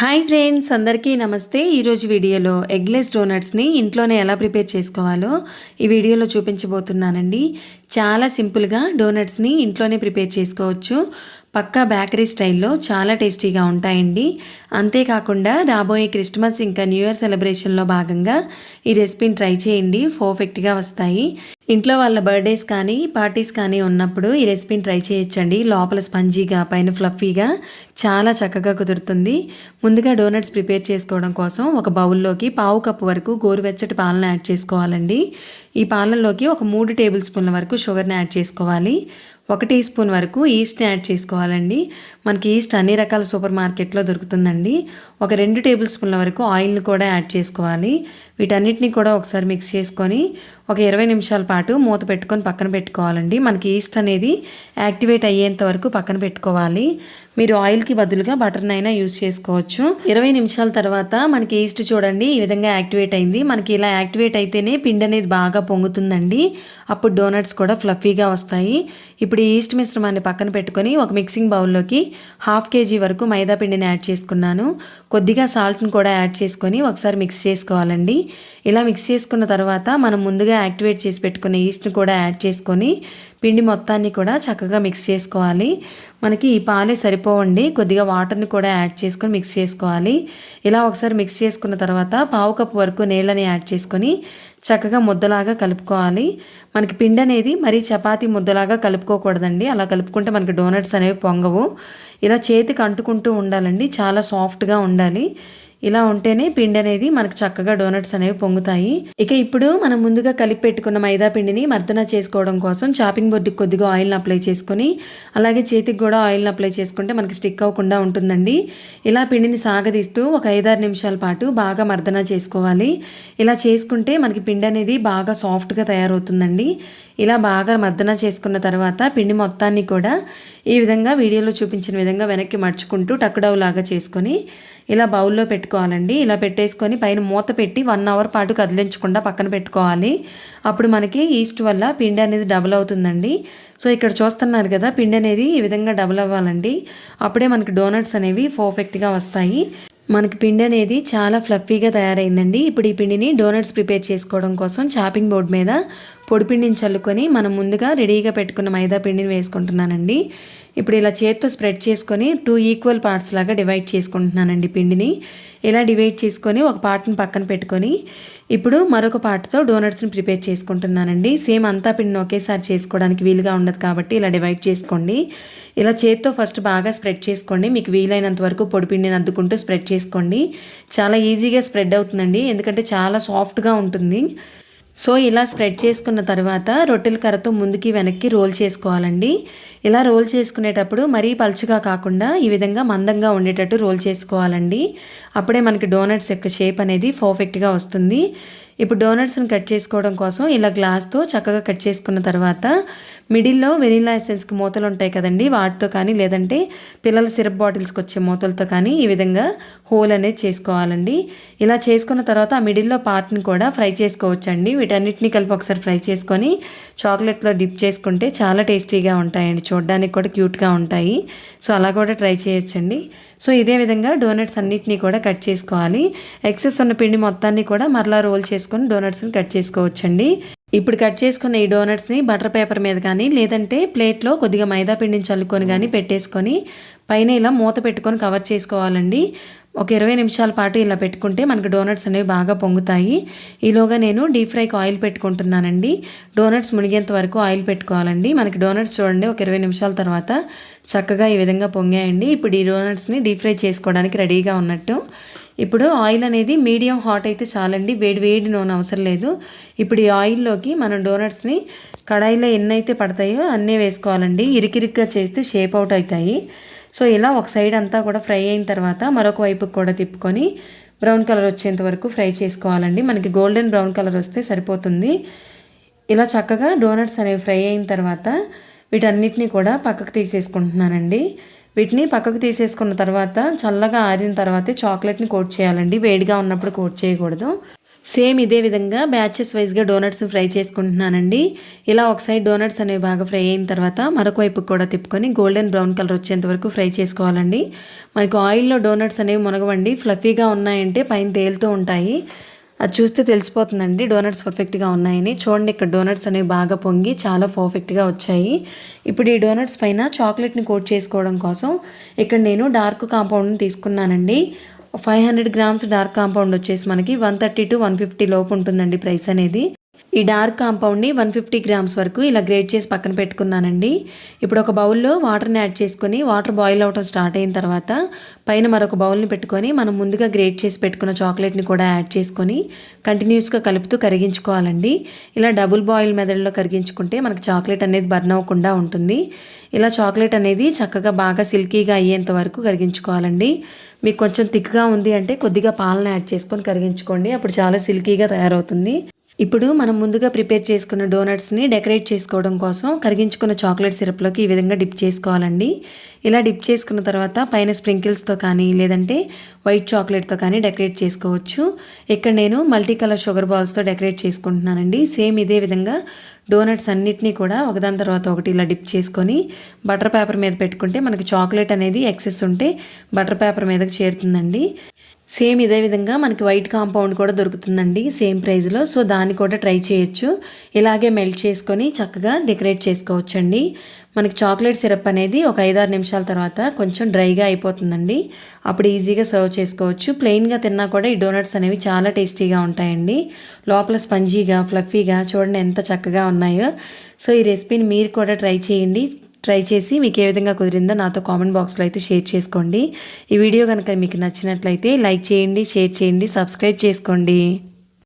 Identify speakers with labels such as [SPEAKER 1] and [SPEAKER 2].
[SPEAKER 1] Hi friends అందరికీ నమస్తే. ఈరోజు వీడియోలో ఎగ్లెస్ డోనట్స్ని ఇంట్లోనే ఎలా ప్రిపేర్ చేసుకోవాలో ఈ వీడియోలో చూపించబోతున్నానండి. చాలా సింపుల్గా డోనట్స్ని ఇంట్లోనే ప్రిపేర్ చేసుకోవచ్చు. పక్కా బేకరీ స్టైల్లో చాలా టేస్టీగా ఉంటాయండి. అంతేకాకుండా రాబోయే క్రిస్మస్ ఇంకా న్యూ ఇయర్ సెలబ్రేషన్లో భాగంగా ఈ రెసిపీని ట్రై చేయండి. పర్ఫెక్ట్గా వస్తాయి. ఇంట్లో వాళ్ళ బర్త్డేస్ కానీ పార్టీస్ కానీ ఉన్నప్పుడు ఈ రెసిపీని ట్రై చేయొచ్చండి. లోపల స్పంజీగా పైన ఫ్లఫీగా చాలా చక్కగా కుదురుతుంది. ముందుగా డోనట్స్ ప్రిపేర్ చేసుకోవడం కోసం ఒక బౌల్లోకి పావు కప్పు వరకు గోరువెచ్చటి పాలను యాడ్ చేసుకోవాలండి. ఈ పాలల్లోకి ఒక మూడు టేబుల్ స్పూన్ల వరకు షుగర్ని యాడ్ చేసుకోవాలి. ఒక టీ స్పూన్ వరకు ఈస్ట్ని యాడ్ చేసుకోవాలండి. మనకి ఈస్ట్ అన్ని రకాల సూపర్ మార్కెట్లో దొరుకుతుందండి. ఒక రెండు టేబుల్ స్పూన్ల వరకు ఆయిల్ని కూడా యాడ్ చేసుకోవాలి. వీటన్నిటిని కూడా ఒకసారి మిక్స్ చేసుకొని ఒక ఇరవై నిమిషాల పాటు మూత పెట్టుకొని పక్కన పెట్టుకోవాలండి. మనకి ఈస్ట్ అనేది యాక్టివేట్ అయ్యేంత వరకు పక్కన పెట్టుకోవాలి. మీరు ఆయిల్కి బదులుగా బటర్ని అయినా యూస్ చేసుకోవచ్చు. ఇరవై నిమిషాల తర్వాత మనకి ఈస్ట్ చూడండి ఈ విధంగా యాక్టివేట్ అయింది. మనకి ఇలా యాక్టివేట్ అయితేనే పిండి అనేది బాగా పొంగుతుందండి. అప్పుడు డోనట్స్ కూడా ఫ్లఫీగా వస్తాయి. ఇప్పుడు ఈ ఈస్ట్ మిశ్రమాన్ని పక్కన పెట్టుకొని ఒక మిక్సింగ్ బౌల్లోకి హాఫ్ కేజీ వరకు మైదా పిండిని యాడ్ చేసుకున్నాను. కొద్దిగా సాల్ట్ని కూడా యాడ్ చేసుకొని ఒకసారి మిక్స్ చేసుకోవాలండి. ఇలా మిక్స్ చేసుకున్న తర్వాత మనం ముందుగా యాక్టివేట్ చేసి పెట్టుకున్న ఈస్ట్ని కూడా యాడ్ చేసుకొని పిండి మొత్తాన్ని కూడా చక్కగా మిక్స్ చేసుకోవాలి. మనకి ఈ పాలే సరిపోవండి. కొద్దిగా వాటర్ని కూడా యాడ్ చేసుకొని మిక్స్ చేసుకోవాలి. ఇలా ఒకసారి మిక్స్ చేసుకున్న తర్వాత పావు కప్పు వరకు నీళ్ళని యాడ్ చేసుకొని చక్కగా ముద్దలాగా కలుపుకోవాలి. మనకి పిండి అనేది మరీ చపాతీ ముద్దలాగా కలుపుకోకూడదండి. అలా కలుపుకుంటే మనకి డోనట్స్ అనేవి పొంగవు. ఇలా చేతికి అంటుకుంటూ ఉండాలండి. చాలా సాఫ్ట్గా ఉండాలి. ఇలా ఉంటేనే పిండి అనేది మనకు చక్కగా డోనట్స్ అనేవి పొంగుతాయి. ఇక ఇప్పుడు మనం ముందుగా కలిపి పెట్టుకున్న మైదా పిండిని మర్దన చేసుకోవడం కోసం చాపింగ్ బోర్డుకి కొద్దిగా ఆయిల్ని అప్లై చేసుకొని అలాగే చేతికి కూడా ఆయిల్ని అప్లై చేసుకుంటే మనకి స్టిక్ అవ్వకుండా ఉంటుందండి. ఇలా పిండిని సాగదీస్తూ ఒక ఐదారు నిమిషాల పాటు బాగా మర్దన చేసుకోవాలి. ఇలా చేసుకుంటే మనకి పిండి అనేది బాగా సాఫ్ట్గా తయారవుతుందండి. ఇలా బాగా మర్దన చేసుకున్న తర్వాత పిండి మొత్తాన్ని కూడా ఈ విధంగా వీడియోలో చూపించిన విధంగా వెనక్కి మర్చుకుంటూ టక్డౌ లాగా చేసుకొని ఇలా బౌల్లో పెట్టుకోవాలండి. ఇలా పెట్టేసుకొని పైన మూత పెట్టి వన్ అవర్ పాటు కదిలించకుండా పక్కన పెట్టుకోవాలి. అప్పుడు మనకి ఈస్ట్ వల్ల పిండి అనేది డబుల్ అవుతుందండి. సో ఇక్కడ చూస్తున్నారు కదా పిండి అనేది ఈ విధంగా డబుల్ అవ్వాలండి. అప్పుడే మనకి డోనట్స్ అనేవి పర్ఫెక్ట్గా వస్తాయి. మనకి పిండి అనేది చాలా ఫ్లఫీగా తయారైందండి. ఇప్పుడు ఈ పిండిని డోనట్స్ ప్రిపేర్ చేసుకోవడం కోసం చాపింగ్ బోర్డ్ మీద పొడిపిండిని చల్లుకొని మనం ముందుగా రెడీగా పెట్టుకున్న మైదా పిండిని వేసుకుంటున్నానండి. ఇప్పుడు ఇలా చేత్తో స్ప్రెడ్ చేసుకొని టూ ఈక్వల్ పార్ట్స్ లాగా డివైడ్ చేసుకుంటున్నానండి పిండిని. ఇలా డివైడ్ చేసుకొని ఒక పార్ట్ని పక్కన పెట్టుకొని ఇప్పుడు మరొక పార్ట్తో డోనట్స్ని ప్రిపేర్ చేసుకుంటున్నానండి. సేమ్ అంతా పిండిని ఒకేసారి చేసుకోవడానికి వీలుగా ఉండదు కాబట్టి ఇలా డివైడ్ చేసుకోండి. ఇలా చేతితో ఫస్ట్ బాగా స్ప్రెడ్ చేసుకోండి. మీకు వీలైనంత వరకు పొడిపిండిని అద్దుకుంటూ స్ప్రెడ్ చేసుకోండి. చాలా ఈజీగా స్ప్రెడ్ అవుతుందండి. ఎందుకంటే చాలా సాఫ్ట్గా ఉంటుంది. సో ఇలా స్ప్రెడ్ చేసుకున్న తర్వాత రొట్టెల కర్రతో ముందుకి వెనక్కి రోల్ చేసుకోవాలండి. ఇలా రోల్ చేసుకునేటప్పుడు మరీ పలుచగా కాకుండా ఈ విధంగా మందంగా ఉండేటట్టు రోల్ చేసుకోవాలండి. అప్పుడే మనకి డోనట్స్ యొక్క షేప్ అనేది పర్ఫెక్ట్గా వస్తుంది. ఇప్పుడు డోనట్స్ని కట్ చేసుకోవడం కోసం ఇలా గ్లాస్తో చక్కగా కట్ చేసుకున్న తర్వాత మిడిల్లో వెనీలా ఎసెన్స్కి మూతలు ఉంటాయి కదండి వాటితో కానీ లేదంటే పిల్లల సిరప్ బాటిల్స్కి వచ్చే మూతలతో కానీ ఈ విధంగా హోల్ అనేది చేసుకోవాలండి. ఇలా చేసుకున్న తర్వాత ఆ మిడిల్లో పార్ట్ని కూడా ఫ్రై చేసుకోవచ్చండి. వీటన్నిటిని కలిపి ఒకసారి ఫ్రై చేసుకొని చాక్లెట్లో డిప్ చేసుకుంటే చాలా టేస్టీగా ఉంటాయండి. చూడడానికి కూడా క్యూట్గా ఉంటాయి. సో అలా కూడా ట్రై చేయొచ్చండి. సో ఇదే విధంగా డోనట్స్ అన్నిటినీ కూడా కట్ చేసుకోవాలి. ఎక్సెస్ ఉన్న పిండి మొత్తాన్ని కూడా మరలా రోల్ చేసుకొని డోనట్స్ని కట్ చేసుకోవచ్చండి. ఇప్పుడు కట్ చేసుకున్న ఈ డోనట్స్ని బటర్ పేపర్ మీద కానీ లేదంటే ప్లేట్లో కొద్దిగా మైదా పిండిని చల్లుకొని కానీ పెట్టేసుకొని పైన ఇలా మూత పెట్టుకొని కవర్ చేసుకోవాలండి. ఒక ఇరవై నిమిషాల పాటు ఇలా పెట్టుకుంటే మనకి డోనట్స్ అనేవి బాగా పొంగుతాయి. ఈలోగా నేను డీప్ ఫ్రైకి ఆయిల్ పెట్టుకుంటున్నానండి. డోనట్స్ మునిగేంత వరకు ఆయిల్ పెట్టుకోవాలండి. మనకి డోనట్స్ చూడండి ఒక ఇరవై నిమిషాల తర్వాత చక్కగా ఈ విధంగా పొంగాయండి. ఇప్పుడు ఈ డోనట్స్ని డీప్ ఫ్రై చేసుకోవడానికి రెడీగా ఉన్నట్టు. ఇప్పుడు ఆయిల్ అనేది మీడియం హాట్ అయితే చాలండి వేడి వేడి నూనె అవసరం లేదు. ఇప్పుడు ఈ ఆయిల్లోకి మనం డోనట్స్ని కడాయిలో ఎన్ని అయితే పడతాయో అన్నీ వేసుకోవాలండి. ఇరికిరిగ్గా చేస్తే షేప్ అవుట్ అవుతాయి. సో ఇలా ఒక సైడ్ అంతా కూడా ఫ్రై అయిన తర్వాత మరొక వైపుకి కూడా తిప్పుకొని బ్రౌన్ కలర్ వచ్చేంత వరకు ఫ్రై చేసుకోవాలండి. మనకి గోల్డెన్ బ్రౌన్ కలర్ వస్తే సరిపోతుంది. ఇలా చక్కగా డోనట్స్ అనేవి ఫ్రై అయిన తర్వాత వీటన్నిటిని కూడా పక్కకు తీసేసుకుంటున్నానండి. వీటిని పక్కకు తీసేసుకున్న తర్వాత చల్లగా ఆరిన తర్వాతే చాక్లెట్ని కోట్ చేయాలండి. వేడిగా ఉన్నప్పుడు కోట్ చేయకూడదు. సేమ్ ఇదే విధంగా బ్యాచెస్ వైజ్గా డోనట్స్ ఫ్రై చేసుకుంటున్నానండి. ఇలా ఒక సైడ్ డోనట్స్ అనేవి బాగా ఫ్రై అయిన తర్వాత మరొక వైపు కూడా తిప్పుకొని గోల్డెన్ బ్రౌన్ కలర్ వచ్చేంత వరకు ఫ్రై చేసుకోవాలండి. మనకు ఆయిల్లో డోనట్స్ అనేవి మునగవండి. ఫ్లఫీగా ఉన్నాయంటే పైన తేలుతూ ఉంటాయి. అది చూస్తే తెలిసిపోతుందండి. డోనట్స్ పర్ఫెక్ట్గా ఉన్నాయని. చూడండి ఇక్కడ డోనట్స్ అనేవి బాగా పొంగి చాలా పర్ఫెక్ట్గా వచ్చాయి. ఇప్పుడు ఈ డోనట్స్ పైన చాక్లెట్ని కోట్ చేసుకోవడం కోసం ఇక్కడ నేను డార్క్ కాంపౌండ్ని తీసుకున్నానండి. Five hundred grams dark compound వచ్చేసి మనకి one thirty to one fifty లోపు ఉంటుందండి ప్రైస్ అనేది. ఈ డార్క్ కాంపౌండ్ని వన్ ఫిఫ్టీ గ్రామ్స్ వరకు ఇలా గ్రేట్ చేసి పక్కన పెట్టుకున్నానండి. ఇప్పుడు ఒక బౌల్లో వాటర్ని యాడ్ చేసుకొని వాటర్ బాయిల్ అవటం స్టార్ట్ అయిన తర్వాత పైన మరొక బౌల్ని పెట్టుకొని మనం ముందుగా గ్రేట్ చేసి పెట్టుకున్న చాక్లెట్ని కూడా యాడ్ చేసుకొని కంటిన్యూస్గా కలుపుతూ కరిగించుకోవాలండి. ఇలా డబుల్ బాయిల్ మెథడ్లో కరిగించుకుంటే మనకు చాక్లెట్ అనేది బర్న్ అవ్వకుండా ఉంటుంది. ఇలా చాక్లెట్ అనేది చక్కగా బాగా సిల్కీగా అయ్యేంత వరకు కరిగించుకోవాలండి. మీకు కొంచెం థిక్గా ఉంది అంటే కొద్దిగా పాలన యాడ్ చేసుకొని కరిగించుకోండి. అప్పుడు చాలా సిల్కీగా తయారవుతుంది. ఇప్పుడు మనం ముందుగా ప్రిపేర్ చేసుకున్న డోనట్స్ని డెకరేట్ చేసుకోవడం కోసం కరిగించుకున్న చాక్లెట్ సిరప్లోకి ఈ విధంగా డిప్ చేసుకోవాలండి. ఇలా డిప్ చేసుకున్న తర్వాత పైన స్ప్రింకిల్స్తో కానీ లేదంటే వైట్ చాక్లెట్తో కానీ డెకరేట్ చేసుకోవచ్చు. ఇక్కడ నేను మల్టీ కలర్ షుగర్ బాల్స్తో డెకరేట్ చేసుకుంటున్నానండి. సేమ్ ఇదే విధంగా డోనట్స్ అన్నిటినీ కూడా ఒకదాని తర్వాత ఒకటి ఇలా డిప్ చేసుకొని బటర్ పేపర్ మీద పెట్టుకుంటే మనకి చాక్లెట్ అనేది ఎక్సెస్ ఉంటే బటర్ పేపర్ మీదకి చేరుతుందండి. సేమ్ ఇదే విధంగా మనకి వైట్ కాంపౌండ్ కూడా దొరుకుతుందండి సేమ్ ప్రైస్లో సో దాన్ని కూడా ట్రై చేయొచ్చు. ఇలాగే మెల్ట్ చేసుకొని చక్కగా డెకరేట్ చేసుకోవచ్చండి. మనకి చాక్లెట్ సిరప్ అనేది ఒక ఐదారు నిమిషాల తర్వాత కొంచెం డ్రైగా అయిపోతుందండి. అప్పుడు ఈజీగా సర్వ్ చేసుకోవచ్చు. ప్లెయిన్గా తిన్నా కూడా ఈ డోనట్స్ అనేవి చాలా టేస్టీగా ఉంటాయండి. లోపల స్పంజీగా ఫ్లఫీగా చూడండి ఎంత చక్కగా ఉన్నాయో. సో ఈ రెసిపీని మీరు కూడా ట్రై చేయండి. ట్రై చేసి మీకు ఏ విధంగా కుదిరిందో నాతో కామెంట్ బాక్స్లో అయితే షేర్ చేసుకోండి. ఈ వీడియో కనుక మీకు నచ్చినట్లయితే లైక్ చేయండి షేర్ చేయండి సబ్స్క్రైబ్ చేసుకోండి.